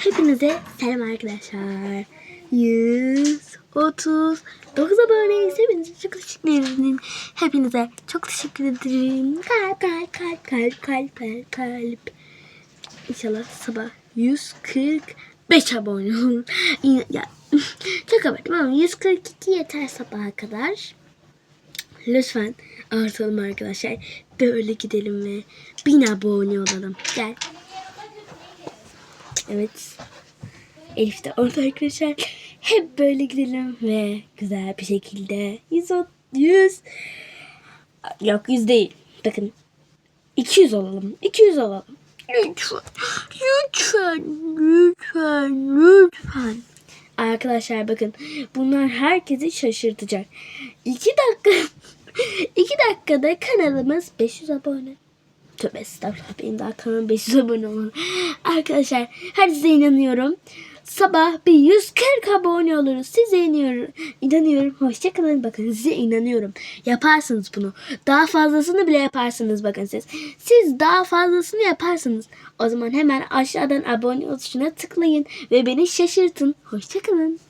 Hepinize selam arkadaşlar. 139 aboneyiz. Hepinize çok teşekkür ederim. Hepinize çok teşekkür ederim. Kalp kalp kalp kalp kalp kalp kalp. İnşallah sabah 145 abone olun. Ya, çok abarttım ama 142 yeter sabaha kadar. Lütfen artalım arkadaşlar. Böyle gidelim ve 1000 abone olalım. Gel. Evet. Elif de orada arkadaşlar. Hep böyle gidelim ve güzel bir şekilde 100 100 yok 100 değil. Bakın 200 olalım. 200 olalım. Lütfen. Lütfen. Lütfen. Lütfen. Arkadaşlar bakın bunlar herkesi şaşırtacak. 2 dakika 2 dakikada kanalımız 500 abone. Tövbe estağfurullah benim daha kanalım 500 abone olmalı. Arkadaşlar her size inanıyorum. Sabah bir 140 abone oluruz. Size inanıyorum. İnanıyorum. Hoşçakalın. Bakın size inanıyorum. Yaparsınız bunu. Daha fazlasını bile yaparsınız bakın siz. Siz daha fazlasını yaparsınız. O zaman hemen aşağıdan abone ol tuşuna tıklayın ve beni şaşırtın. Hoşçakalın.